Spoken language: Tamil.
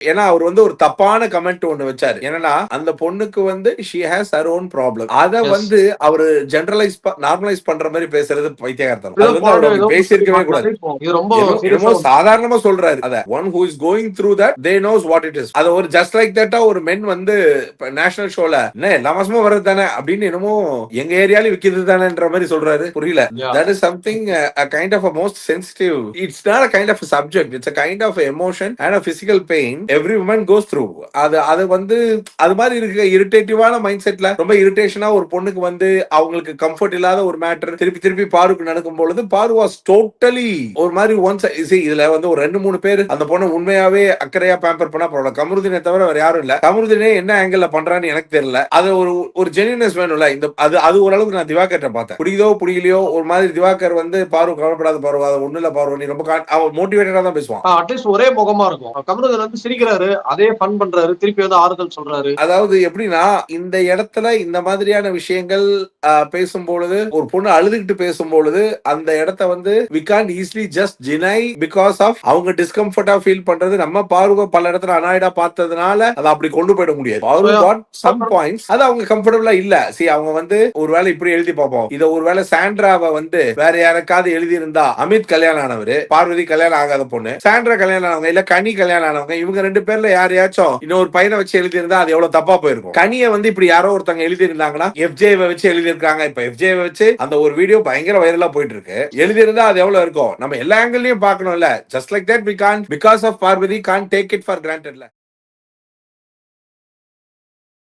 ஏன்னா அவர் வந்து ஒரு தப்பான கமெண்ட் ஒண்ணு வச்சாரு. என்னன்னா அந்த பொண்ணுக்கு வந்து she has her own problem அத. வந்து அவரு ஜெனரலைஸ் நார்மலைஸ் பண்ற மாதிரி பேசுறது பைத்தியகார்த்தம் அது வந்து அவர் பேசியிருக்கவே கூடாது. ரொம்ப சாதாரணமா சொல்றாரு. அத one who is going through that they know what it is அது ஒரு ஜஸ்ட் லைக் தட்டா ஒரு மென் வந்து நேஷனல் ஷோல என்ன எல்லா மாசமும் வர்றது தானே? அப்படின்னு என்னமோ எங்க ஏரியால விக்கிறது தானேன்ற மாதிரி சொல்றாரு. புரியல. That is something kind of a most sensitive it's not a kind of subject it's a kind of emotion and a physical pain every woman goes through அது அது வந்து அது மாதிரி இருக்க இரிட்டேட்டிவான மைண்ட் செட்ல ரொம்ப இரிட்டேஷனா ஒரு பொண்ணுக்கு வந்து அவங்களுக்கு கம்ஃபர்ட் இல்லாத ஒரு மேட்டர் திருப்பி திருப்பி பாருக்கு நடக்கும் பொழுது பாரு வாஸ் டோட்டலி ஒரு மாதிரி ஒன்ஸ் இதுல வந்து ஒரு ரெண்டு மூணு பேர் அந்த பொண்ணு உண்மையாவே அக்கறையா பேம்பர் பண்ணா பரவாயில்ல. கமருதினை தவிர வேற யாரும் இல்ல. கமருதினே என்ன ஆங்கிள் பண்றான்னு எனக்கு தெரியல. அது ஒரு ஒரு ஜெனினஸ் வேணும்ல. இந்த அது அது ஓரளவுக்கு நான் திவாகர்ட்ட பார்த்தேன். பிடிக்குதோ பிடிக்கலையோ ஒரு மாதிரி திவாகர் வந்து பாரு கவலைப்படாத பாரு அது ஒண்ணு இல்ல பாரு நீ ரொம்ப மோட்டிவேட்டடா தான் பேசுவான். அட்லீஸ்ட் ஒரே முகமா இருக்கும். கமருதன் வந்து சிரிக்கிறாரு அதே ஃபன் பண்றாரு திருப்பி வந்து ஆறுதல் சொல்றாரு. அதாவது எப்படின்னா இந்த இடத்துல இந்த மாதிரியான விஷயங்கள் பேசும்பொழுது ஒரு பொண்ணு அழுதுகிட்டு பேசும்பொழுது அந்த இடத்த வந்து வி கான் ஈஸிலி ஜஸ்ட் ஜினை பிகாஸ் ஆஃப் அவங்க டிஸ்கம்ஃபர்டா ஃபீல் பண்றது. நம்ம பார்வை பல இடத்துல அனாய்டா பார்த்ததுனால அதை அப்படி கொண்டு போயிட முடியாது. சம் பாயிண்ட்ஸ் அது அவங்க கம்ஃபர்டபுளா இல்ல. சி அவங்க வந்து ஒருவேளை இப்படி எழுதி பார்ப்போம். இத ஒருவேளை சாண்ட்ராவை வந்து வேற யாருக்காவது எழுதி இருந்தா அமித் கல்யாணம் ஆனவரு பார்வதி கல்யாணம் ஆகாத பொண்ணு சாண்ட்ரா கல்யாணம் ஆனவங்க இல்ல கனி கல்யாணம் ஆனவங்க இவங்க ரெண்டு பேர்ல யாரையாச்சும் இன்னொரு பையனை வச்சு எழுதியிருந்தா அது எவ்வளவு தப்பா போயிருக்கும். கனியை வந்து இப்படி யாரோ ஒருத்தங்க எழுதி இருந்தாங்கன்னா எஃப்ஜே வச்சு எழுதியிருக்காங்க. இப்ப எஃப்ஜேவை வச்சு அந்த ஒரு வீடியோ பயங்கர வைரலா போயிட்டு இருக்கு எழுதியிருந்தா அது எவ்வளவு இருக்கும்? நம்ம எல்லா ஆங்கிள்லயும் பாக்கணும்ல just like that we can because of Parvathi can take it for கிராண்டட்ல